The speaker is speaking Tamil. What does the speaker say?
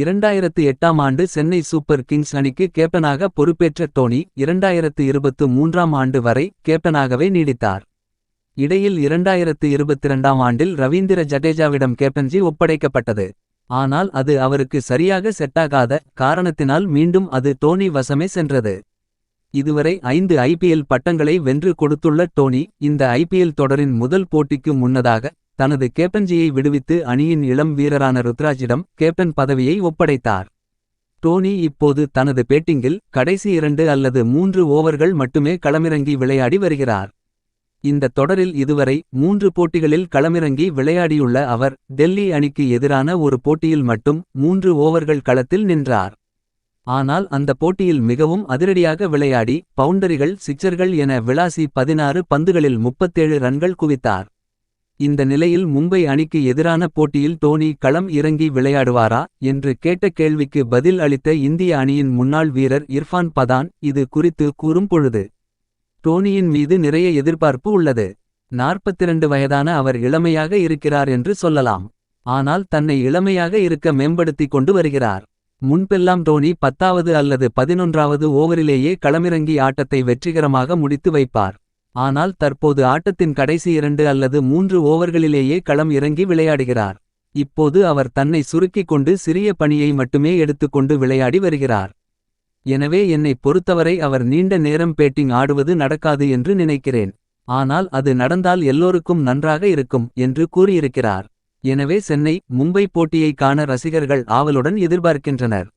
இரண்டாயிரத்து எட்டாம் ஆண்டு சென்னை சூப்பர் கிங்ஸ் அணிக்கு கேப்டனாக பொறுப்பேற்ற டோனி இரண்டாயிரத்து இருபத்து மூன்றாம் ஆண்டு வரை கேப்டனாகவே நீடித்தார். இடையில் இரண்டாயிரத்து இருபத்திரண்டாம் ஆண்டில் ரவீந்திர ஜடேஜாவிடம் கேப்டன்சி ஒப்படைக்கப்பட்டது. ஆனால் அது அவருக்கு சரியாக செட்டாகாத காரணத்தினால் மீண்டும் அது டோனி வசமே சென்றது. இதுவரை ஐந்து ஐபிஎல் பட்டங்களை வென்று கொடுத்துள்ள டோனி இந்த ஐபிஎல் தொடரின் முதல் போட்டிக்கு முன்னதாக. தனது கேப்டன்ஜியை விடுவித்து அணியின் இளம் வீரரான ருத்ராஜிடம் கேப்டன் பதவியை ஒப்படைத்தார். டோனி இப்போது தனது பேட்டிங்கில் கடைசி இரண்டு அல்லது மூன்று ஓவர்கள் மட்டுமே களமிறங்கி விளையாடி வருகிறார். இந்த தொடரில் இதுவரை மூன்று போட்டிகளில் களமிறங்கி விளையாடியுள்ள அவர் டெல்லி அணிக்கு எதிரான ஒரு போட்டியில் மட்டும் மூன்று ஓவர்கள் களத்தில் நின்றார். ஆனால் அந்த போட்டியில் மிகவும் அதிரடியாக விளையாடி பவுண்டரிகள் சிக்சர்கள் என விளாசி பதினாறு பந்துகளில் முப்பத்தேழு ரன்கள் குவித்தார். இந்த நிலையில் மும்பை அணிக்கு எதிரான போட்டியில் டோனி களம் இறங்கி விளையாடுவாரா என்று கேட்ட கேள்விக்கு பதில் அளித்த இந்திய அணியின் முன்னாள் வீரர் இர்ஃபான் பதான் இது குறித்து கூறும்பொழுது டோனியின் மீது நிறைய எதிர்பார்ப்பு உள்ளது. 42 வயதான அவர் இளமையாக இருக்கிறார் என்று சொல்லலாம். ஆனால் தன்னை இளமையாக இருக்க மேம்படுத்திக் கொண்டு வருகிறார். முன்பெல்லாம் டோனி பத்தாவது அல்லது பதினொன்றாவது ஓவரிலேயே களமிறங்கி ஆட்டத்தை வெற்றிகரமாக முடித்து வைப்பார். ஆனால் தற்போது ஆட்டத்தின் கடைசி இரண்டு அல்லது மூன்று ஓவர்களிலேயே களம் இறங்கி விளையாடுகிறார். இப்போது அவர் தன்னை சுருக்கிக் கொண்டு சிறிய பணியை மட்டுமே எடுத்துக்கொண்டு விளையாடி வருகிறார். எனவே என்னை பொறுத்தவரை அவர் நீண்ட நேரம் பேட்டிங் ஆடுவது நடக்காது என்று நினைக்கிறேன். ஆனால் அது நடந்தால் எல்லோருக்கும் நன்றாக இருக்கும் என்று கூறியிருக்கிறார். எனவே சென்னை மும்பை போட்டியை காண ரசிகர்கள் ஆவலுடன் எதிர்பார்க்கின்றனர்.